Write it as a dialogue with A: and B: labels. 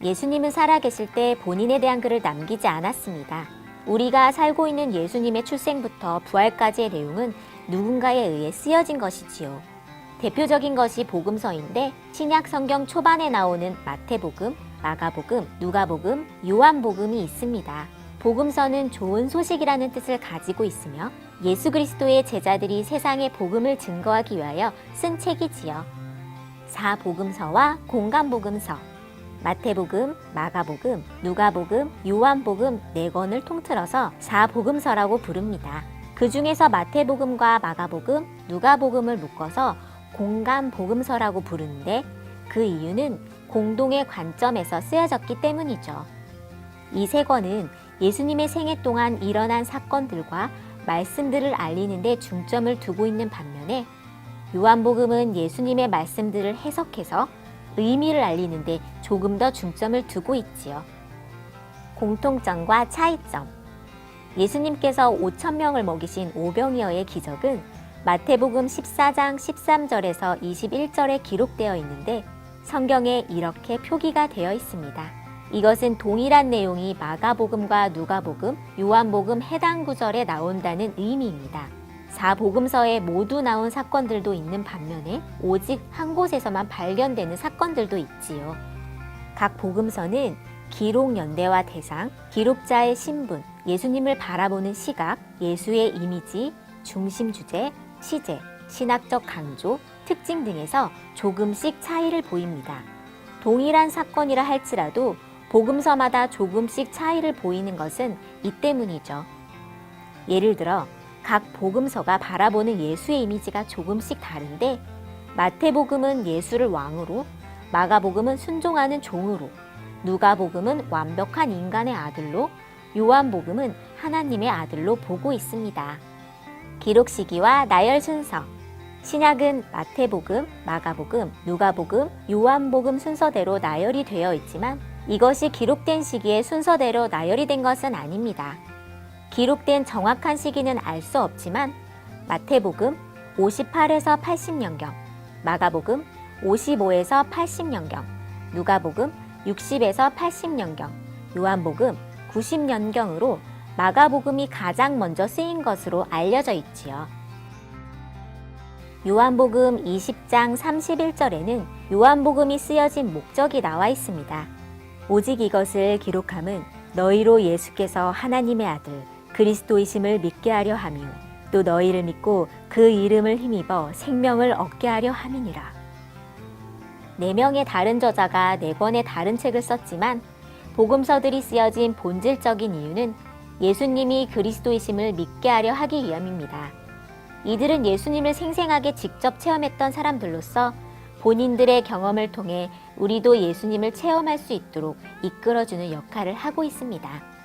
A: 예수님은 살아계실 때 본인에 대한 글을 남기지 않았습니다. 우리가 살고 있는 예수님의 출생부터 부활까지의 내용은 누군가에 의해 쓰여진 것이지요. 대표적인 것이 복음서인데 신약 성경 초반에 나오는 마태복음, 마가복음, 누가복음, 요한복음이 있습니다. 복음서는 좋은 소식이라는 뜻을 가지고 있으며 예수 그리스도의 제자들이 세상에 복음을 증거하기 위하여 쓴 책이지요. 사복음서와 공간복음서, 마태복음, 마가복음, 누가복음, 요한복음 네 권을 통틀어서 사복음서라고 부릅니다. 그 중에서 마태복음과 마가복음, 누가복음을 묶어서 공간복음서라고 부르는데 그 이유는 공동의 관점에서 쓰여졌기 때문이죠. 이 세 권은 예수님의 생애 동안 일어난 사건들과 말씀들을 알리는 데 중점을 두고 있는 반면에 요한복음은 예수님의 말씀들을 해석해서 의미를 알리는데 조금 더 중점을 두고 있지요. 공통점과 차이점. 예수님께서 5천 명을 먹이신 오병이어의 기적은 마태복음 14장 13절에서 21절에 기록되어 있는데 성경에 이렇게 표기가 되어 있습니다. 이것은 동일한 내용이 마가복음과 누가복음, 요한복음 해당 구절에 나온다는 의미입니다. 사복음서에 모두 나온 사건들도 있는 반면에 오직 한 곳에서만 발견되는 사건들도 있지요. 각 복음서는 기록 연대와 대상, 기록자의 신분, 예수님을 바라보는 시각, 예수의 이미지, 중심 주제, 시제, 신학적 강조, 특징 등에서 조금씩 차이를 보입니다. 동일한 사건이라 할지라도 복음서마다 조금씩 차이를 보이는 것은 이 때문이죠. 예를 들어 각 복음서가 바라보는 예수의 이미지가 조금씩 다른데 마태복음은 예수를 왕으로, 마가복음은 순종하는 종으로, 누가복음은 완벽한 인간의 아들로, 요한복음은 하나님의 아들로 보고 있습니다. 기록 시기와 나열 순서. 신약은 마태복음, 마가복음, 누가복음, 요한복음 순서대로 나열이 되어 있지만 이것이 기록된 시기에 순서대로 나열이 된 것은 아닙니다. 기록된 정확한 시기는 알 수 없지만 마태복음 58에서 80년경, 마가복음 55에서 80년경, 누가복음 60에서 80년경, 요한복음 90년경으로 마가복음이 가장 먼저 쓰인 것으로 알려져 있지요. 요한복음 20장 31절에는 요한복음이 쓰여진 목적이 나와 있습니다. 오직 이것을 기록함은 너희로 예수께서 하나님의 아들 그리스도이심을 믿게 하려 함이요 또 너희를 믿고 그 이름을 힘입어 생명을 얻게 하려 함이니라. 네 명의 다른 저자가 네 권의 다른 책을 썼지만 복음서들이 쓰여진 본질적인 이유는 예수님이 그리스도이심을 믿게 하려 하기 위함입니다. 이들은 예수님을 생생하게 직접 체험했던 사람들로서 본인들의 경험을 통해 우리도 예수님을 체험할 수 있도록 이끌어주는 역할을 하고 있습니다.